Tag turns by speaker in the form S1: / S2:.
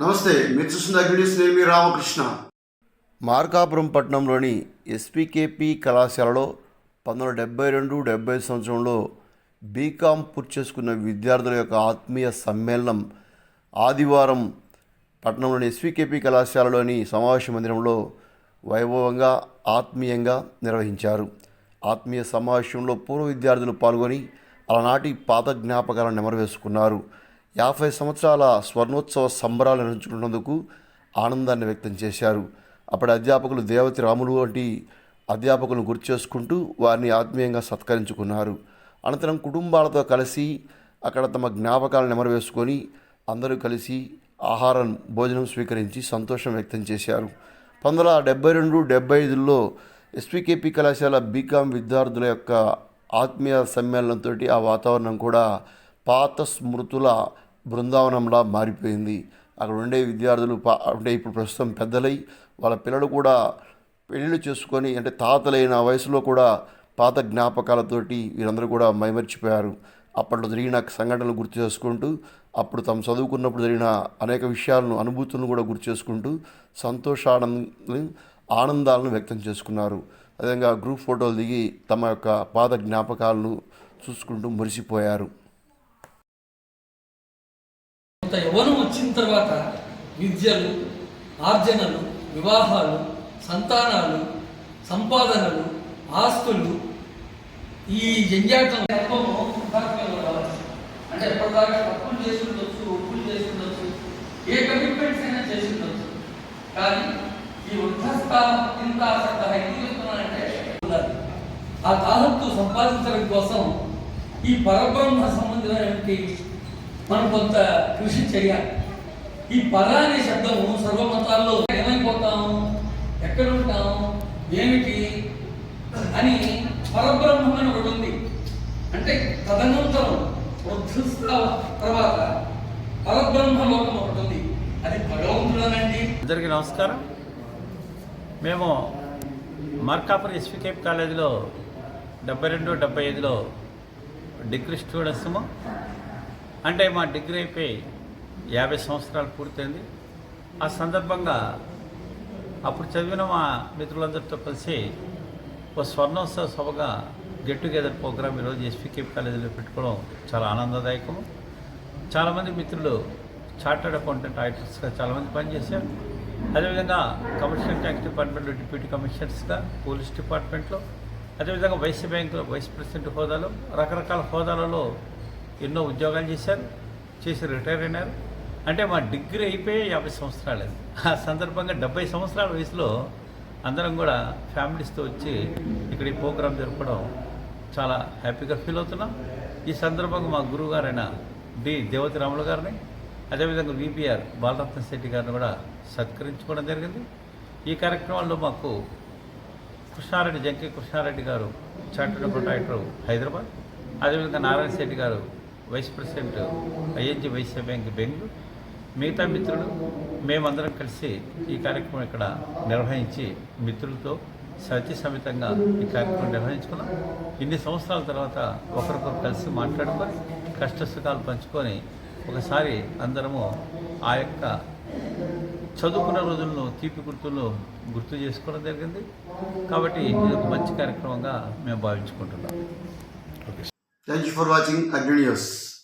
S1: నమస్తే మీరు చూస్తున్న అగ్నిస్ నేను మీ రామకృష్ణ.
S2: మార్కాపురం పట్టణంలోని ఎస్పీకేపీ కళాశాలలో పంతొమ్మిది డెబ్బై రెండు డెబ్బై సంవత్సరంలో బీకామ్ పూర్తి చేసుకున్న విద్యార్థుల యొక్క ఆత్మీయ సమ్మేళనం ఆదివారం పట్టణంలోని ఎస్పీకేపీ కళాశాలలోని సమావేశ మందిరంలో వైభవంగా ఆత్మీయంగా నిర్వహించారు. ఆత్మీయ సమావేశంలో పూర్వ విద్యార్థులు పాల్గొని అలనాటి పాత జ్ఞాపకాలను నెమరవేసుకున్నారు. యాభై సంవత్సరాల స్వర్ణోత్సవ సంబరాలు నిర్వహించుకున్నందుకు ఆనందాన్ని వ్యక్తం చేశారు. అప్పటి అధ్యాపకులు దేవతి రాములు వంటి అధ్యాపకులను గుర్తు చేసుకుంటూ వారిని ఆత్మీయంగా సత్కరించుకున్నారు. అనంతరం కుటుంబాలతో కలిసి అక్కడ తమ జ్ఞాపకాలను నెమరవేసుకొని అందరూ కలిసి ఆహారం భోజనం స్వీకరించి సంతోషం వ్యక్తం చేశారు. పంతొమ్మిది వందల డెబ్బై రెండు డెబ్బై ఐదులో ఎస్పీకేపీ కళాశాల బీకాం విద్యార్థుల యొక్క ఆత్మీయ సమ్మేళనంతో ఆ వాతావరణం కూడా పాత స్మృతుల బృందావనంలా మారిపోయింది. అక్కడ ఉండే విద్యార్థులు పా అంటే ఇప్పుడు ప్రస్తుతం పెద్దలై వాళ్ళ పిల్లలు కూడా పెళ్ళిళ్ళు చేసుకొని అంటే తాతలైన వయసులో కూడా పాత జ్ఞాపకాలతోటి వీరందరూ కూడా మైమర్చిపోయారు. అప్పట్లో జరిగిన సంఘటనలు గుర్తు చేసుకుంటూ అప్పుడు తాము చదువుకున్నప్పుడు జరిగిన అనేక విషయాలను అనుభూతులను కూడా గుర్తు చేసుకుంటూ సంతోషానంద ఆనందాలను వ్యక్తం చేసుకున్నారు. అదేవిధంగా గ్రూప్ ఫోటోలు దిగి తమ యొక్క పాత జ్ఞాపకాలను చూసుకుంటూ మురిసిపోయారు.
S3: కొంత యవనం వచ్చిన తర్వాత విద్యలు ఆర్జనలు వివాహాలు సంతానాలు సంపాదనలు ఆస్తులు ఈ జంజాటం అంటే ఎప్పటిదాకా తప్పులు చేసి ఉండొచ్చు ఒప్పులు చేసి ఉండొచ్చు ఏ కమిట్మెంట్స్ అయినా చేసి ఉండొచ్చు కానీ ఈ వృద్ధస్థ ఇంత ఆసక్త ఎందుకు చెప్తున్నానంటే ఉండాలి. ఆ తాహత్తు సంపాదించడం కోసం ఈ పరబ్రహ్మ సంబంధమైనటువంటి మనం కొంత కృషి చేయాలి. ఈ పర అనే శబ్దము సర్వమతాల్లో ఏమైపోతాము? ఎక్కడ ఉంటాము ఏమిటి? అని పరబ్రహ్మం అని ఒకటి ఉంది. అంటే తదనంతరం వృద్ధస్థ తర్వాత పరబ్రహ్మ లోకం ఒకటి ఉంది. అది భగవంతుడనండి.
S4: అందరికీ నమస్కారం. మేము మార్కాపురం ఎస్వికేప్ కాలేజీలో డెబ్బై రెండు డెబ్బై ఐదులో డిగ్రీ స్టూడెంట్స్ము అంటే మా డిగ్రీ అయిపోయి యాభై సంవత్సరాలు పూర్తయింది. ఆ సందర్భంగా అప్పుడు చదివిన మా మిత్రులందరితో కలిసి ఒక స్వర్ణోత్సవ సభగా గెట్ టుగెదర్ ప్రోగ్రామ్ ఈరోజు ఎస్పీకే కాలేజీలో పెట్టుకోవడం చాలా ఆనందదాయకము చాలామంది మిత్రులు చార్టర్డ్ అకౌంటెంట్ ఆడిటర్స్గా చాలామంది పనిచేశారు. అదేవిధంగా కమర్షియల్ ట్యాక్స్ డిపార్ట్మెంట్లో డిప్యూటీ కమిషనర్స్గా పోలీస్ డిపార్ట్మెంట్లో అదేవిధంగా వైస్ బ్యాంకులో వైస్ ప్రెసిడెంట్ హోదాలో రకరకాల హోదాలలో ఎన్నో ఉద్యోగాలు చేశారు చేసి రిటైర్ అయినారు. అంటే మా డిగ్రీ అయిపోయి యాభై సంవత్సరాలు ఆ సందర్భంగా డెబ్బై సంవత్సరాల వయసులో అందరం కూడా ఫ్యామిలీస్తో వచ్చి ఇక్కడ ఈ ప్రోగ్రాం జరపడం చాలా హ్యాపీగా ఫీల్ అవుతున్నాం. ఈ సందర్భంగా మా గురువు గారైన డి దేవతి రాములు గారిని అదేవిధంగా విపిఆర్ బాలరత్న శెట్టి గారిని కూడా సత్కరించుకోవడం జరిగింది. ఈ కార్యక్రమంలో మాకు కృష్ణారెడ్డి జంకి కృష్ణారెడ్డి గారు చార్టెడ్ ప్రొటైటర్ హైదరాబాద్. అదేవిధంగా Narayana Shetty garu vice president ING Vysya bank Bengaluru మిగతా మిత్రులు మేమందరం కలిసి ఈ కార్యక్రమం ఇక్కడ నిర్వహించి మిత్రులతో సత్య సమితంగా ఈ కార్యక్రమం నిర్వహించుకున్నాం. ఇన్ని సంవత్సరాల తర్వాత ఒకరికొకరు కలిసి మాట్లాడుకొని కష్ట సుఖాలు పంచుకొని ఒకసారి అందరము ఆ యొక్క చదువుకున్న రోజులను తీపి గుర్తులను గుర్తు చేసుకోవడం జరిగింది. కాబట్టి ఇది ఒక మంచి కార్యక్రమంగా మేము భావించుకుంటున్నాం.
S1: Thank you for watching Agri News.